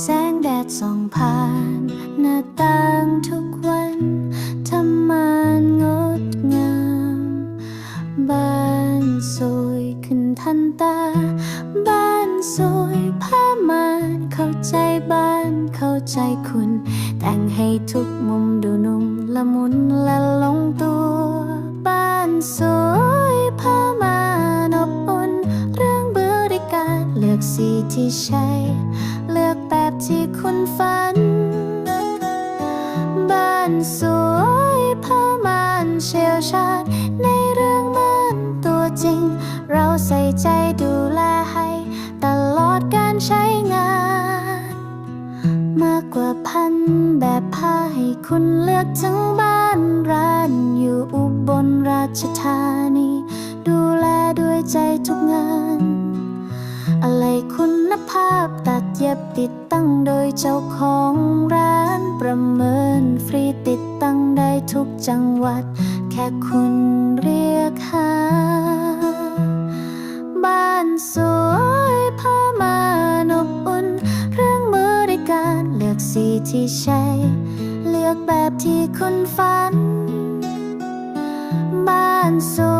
แสงแดดส่องผ่านหน้าต่างทุกวันทำมานงดงามบ้านสวยขึ้นทันตา บ้านสวยผ้าม่านเข้าใจบ้านเข้าใจคุณ แต่งให้ทุกมุมดูนุ่มละมุนและลงตัว บ้านสวยผ้าม่านอบอุ่น เรื่องบริการเลือกสีที่ใช่เลือก ที่คุณฝัน บ้านสวยผ้าม่านเชี่ยวชาญในเรื่องม่านตัวจริง เราใส่ใจดูแลให้ ตลอดการใช้งาน มากกว่าพันแบบผ้าให้คุณเลือกทั้งบ้านร้านอยู่อุบลราชธานี ดูแลด้วยใจทุกงาน อะไรคุณภาพตัดเย็บติดตั้งโดยเจ้าของร้านประเมินฟรีติดตั้งได้ทุกจังหวัด แค่คุณเรียกหา บ้านสวยผ้ามานอบอุ่น เครื่องบริการเลือกสีที่ใช่เลือกแบบที่คุณฝัน บ้านสวย